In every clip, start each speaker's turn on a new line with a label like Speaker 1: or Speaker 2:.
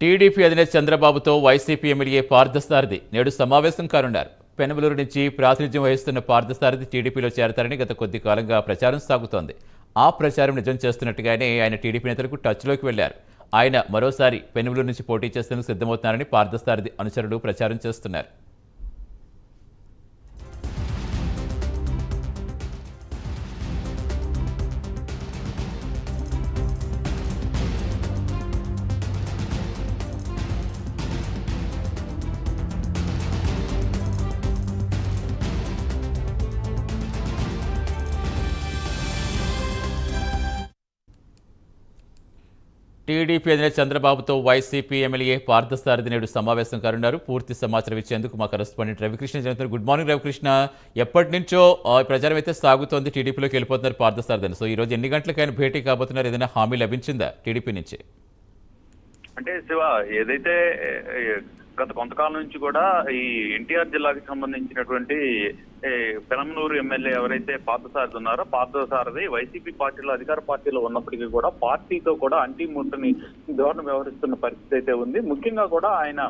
Speaker 1: TDP అధినేత చంద్రబాబుతో YCP MLA Parthasarathi నేడు సమావేశం కానున్నారు. పెనమలూరు నుంచి ప్రాతినిధ్యం వహిస్తున్న పార్థసారథి టీడీపీలో చేరతారని గత కొద్ది కాలంగా ప్రచారం సాగుతోంది. ఆ ప్రచారం నిజం చేస్తున్నట్టుగానే ఆయన టీడీపీ నేతలకు టచ్లోకి వెళ్ళారు ఆయన మరోసారి పెనుమలూరు నుంచి పోటీ చేసేందుకు సిద్ధమవుతున్నారని పార్థసారథి అనుచరులు ప్రచారం చేస్తున్నారు. టీడీపీ అధినేత చంద్రబాబుతో వైసీపీ ఎమ్మెల్యే పార్థసారథి నేడు సమావేశం కానున్నారు. పూర్తి సమాచారం ఇచ్చేందుకు మా correspondent Ravikrishna జరుగుతున్నారు. Good morning Ravikrishna. ఎప్పటి నుంచో ఆ, ప్రచారం అయితే సాగుతోంది. టీడీపీలోకి వెళ్ళిపోతున్నారు పార్థసారథిని. సో ఈ రోజు ఎన్ని గంటలకైనా భేటీ కాబోతున్నారు. ఏదైనా హామీ లభించిందా టీడీపీ నుంచి?
Speaker 2: అంటే శివ ఏదైతే గత కొంతకాలం నుంచి కూడా ఈ ఎన్టీఆర్ జిల్లాకి సంబంధించినటువంటి పెనమనూరు ఎమ్మెల్యే ఎవరైతే పార్థసారథి ఉన్నారో పార్థసారథి వైసీపీ పార్టీలో అధికార పార్టీలో ఉన్నప్పటికీ కూడా పార్టీతో కూడా అంటీ ముట్టని ధోరణి వ్యవహరిస్తున్న పరిస్థితి అయితే ఉంది. ముఖ్యంగా కూడా ఆయన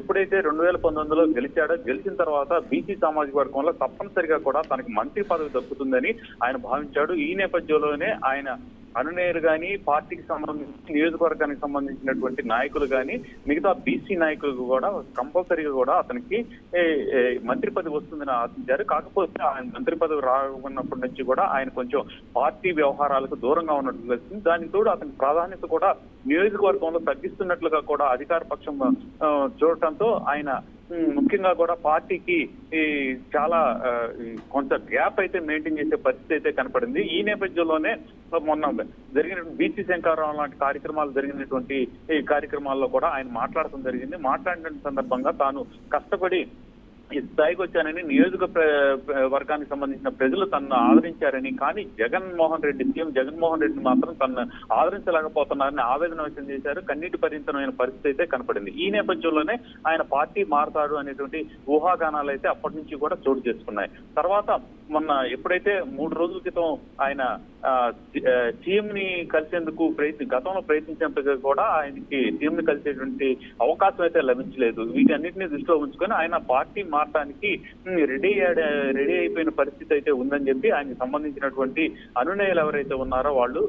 Speaker 2: ఎప్పుడైతే రెండు వేల పంతొమ్మిదిలో గెలిచాడో గెలిచిన తర్వాత బీసీ సామాజిక వర్గంలో తప్పనిసరిగా కూడా తనకి మంత్రి పదవి దక్కుతుందని ఆయన భావించాడు. ఈ నేపథ్యంలోనే ఆయన అనునేరు గాని పార్టీకి సంబంధించి నియోజకవర్గానికి సంబంధించినటువంటి నాయకులు గాని మిగతా బీసీ నాయకులకు కూడా కంపల్సరీగా కూడా అతనికి మంత్రి పదవి వస్తుందని ఆశించారు. కాకపోతే ఆయన మంత్రి పదవి రాకున్నప్పటి నుంచి కూడా ఆయన కొంచెం పార్టీ వ్యవహారాలకు దూరంగా ఉన్నట్లు తెలిసింది దానికి తోడు అతని ప్రాధాన్యత కూడా నియోజకవర్గంలో తగ్గిస్తున్నట్లుగా కూడా అధికార పక్షం చూడటంతో ఆయన ముఖ్యంగా కూడా పార్టీకి ఈ చాలా కొంత గ్యాప్ అయితే మెయింటైన్ చేసే పరిస్థితి అయితే కనపడింది. ఈ నేపథ్యంలోనే మొన్న జరిగిన బీసీ శంకరరావు లాంటి కార్యక్రమాలు జరిగినటువంటి ఈ కార్యక్రమాల్లో కూడా ఆయన మాట్లాడటం జరిగింది. మాట్లాడిన సందర్భంగా తాను కష్టపడి స్థాయికి వచ్చానని నియోజక ప్ర- వర్గానికి సంబంధించిన ప్రజలు తనను ఆదరించారని కానీ జగన్మోహన్ రెడ్డి సీఎం జగన్మోహన్ రెడ్డి మాత్రం తనను ఆదరించలేకపోతున్నారని ఆవేదన వ్యక్తం చేశారు. కన్నీటి పరింతమైన పరిస్థితి అయితే కనపడింది. ఈ నేపథ్యంలోనే ఆయన పార్టీ మారతాడు అనేటువంటి ఊహాగానాలు అయితే అప్పటి నుంచి కూడా చోటు చేసుకున్నాయి. తర్వాత మొన్న ఎప్పుడైతే మూడు రోజుల క్రితం ఆయన సీఎం ని కలిసేందుకు ప్రయత్ని గతంలో ప్రయత్నించినప్పటికీ కూడా ఆయనకి సీఎం ని కలిసేటువంటి అవకాశం అయితే లభించలేదు. వీటన్నిటిని దృష్టిలో ఉంచుకొని ఆయన పార్టీ మారటానికి రెడీ రెడీ అయిపోయిన పరిస్థితి అయితే ఉందని చెప్పి ఆయనకి సంబంధించినటువంటి అనునయులు ఎవరైతే ఉన్నారో వాళ్ళు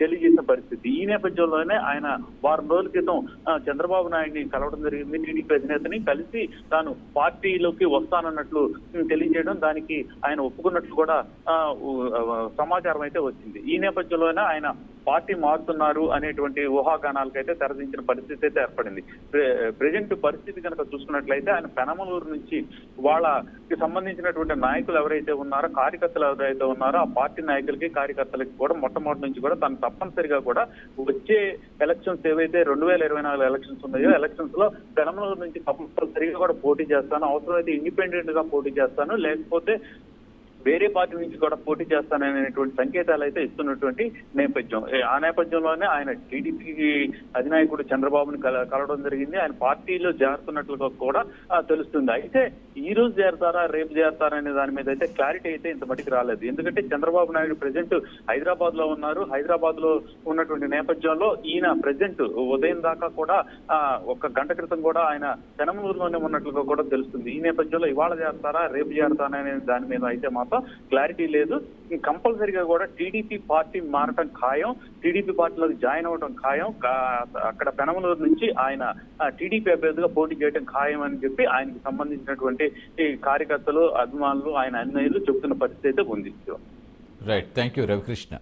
Speaker 2: తెలియజేసిన పరిస్థితి. ఈ నేపథ్యంలోనే ఆయన వారం రోజుల క్రితం చంద్రబాబు నాయుడిని కలవడం జరిగింది. టీడీపీ అధినేతని కలిసి తాను పార్టీలోకి వస్తానన్నట్లు తెలియజేయడం దానికి ఆయన ఒప్పుకున్నట్లు కూడా ఆ, ఉ- సమాచారం అయితే వచ్చింది. ఈ నేపథ్యంలోనే ఆయన పార్టీ మారుతున్నారు అనేటువంటి ఊహాగానాలకైతే తెరదించిన పరిస్థితి అయితే ఏర్పడింది. ప్రజెంట్ పరిస్థితి కనుక చూసుకున్నట్లయితే ఆయన పెనమలూరు నుంచి వాళ్ళకి సంబంధించినటువంటి నాయకులు ఎవరైతే ఉన్నారో కార్యకర్తలు ఎవరైతే ఉన్నారో ఆ పార్టీ నాయకులకి కార్యకర్తలకి కూడా మొట్టమొదటి నుంచి కూడా తను తప్పనిసరిగా కూడా వచ్చే ఎలక్షన్స్ ఏవైతే రెండు వేల ఇరవై నాలుగు ఎలక్షన్స్ ఉన్నాయో ఎలక్షన్స్లో పెనమలూరు నుంచి తప్పనిసరిగా కూడా పోటీ చేస్తాను. అవసరమైతే ఇండిపెండెంట్గా పోటీ చేస్తాను. లేకపోతే వేరే పార్టీ నుంచి కూడా పోటీ చేస్తాననేటువంటి సంకేతాలు అయితే ఇస్తున్నటువంటి నేపథ్యం. ఆ నేపథ్యంలోనే ఆయన టీడీపీ అధినాయకుడు చంద్రబాబుని కలవడం జరిగింది. ఆయన పార్టీలో చేరుతున్నట్లుగా కూడా తెలుస్తుంది. అయితే ఈ రోజు చేరతారా రేపు చేరతారా అనే దాని మీద అయితే క్లారిటీ అయితే ఇంత మటుకు రాలేదు. ఎందుకంటే చంద్రబాబు నాయుడు ప్రజెంట్ హైదరాబాద్లో ఉన్నారు. హైదరాబాద్లో ఉన్నటువంటి నేపథ్యంలో ఈయన ప్రజెంట్ ఉదయం దాకా కూడా ఆ, ఒక గంట క్రితం కూడా ఆయన పెనమలూరులోనే ఉన్నట్లుగా కూడా తెలుస్తుంది. ఈ నేపథ్యంలో ఇవాళ చేస్తారా రేపు చేరతారా అనే దాని మీద అయితే మాత్రం క్లారిటీ లేదు. కంపల్సరీగా కూడా టీడీపీ పార్టీ మారటం ఖాయం. టీడీపీ పార్టీలోకి జాయిన్ అవ్వడం ఖాయం. అక్కడ పెనమలూరు నుంచి ఆయన టీడీపీ అభ్యర్థిగా పోటీ చేయడం ఖాయం అని చెప్పి ఆయనకు సంబంధించినటువంటి ఈ కార్యకర్తలు అభిమానులు ఆయన అన్నయ్యలు చెబుతున్న పరిస్థితి అయితే ఉంది.
Speaker 1: Right thank you Ravikrishna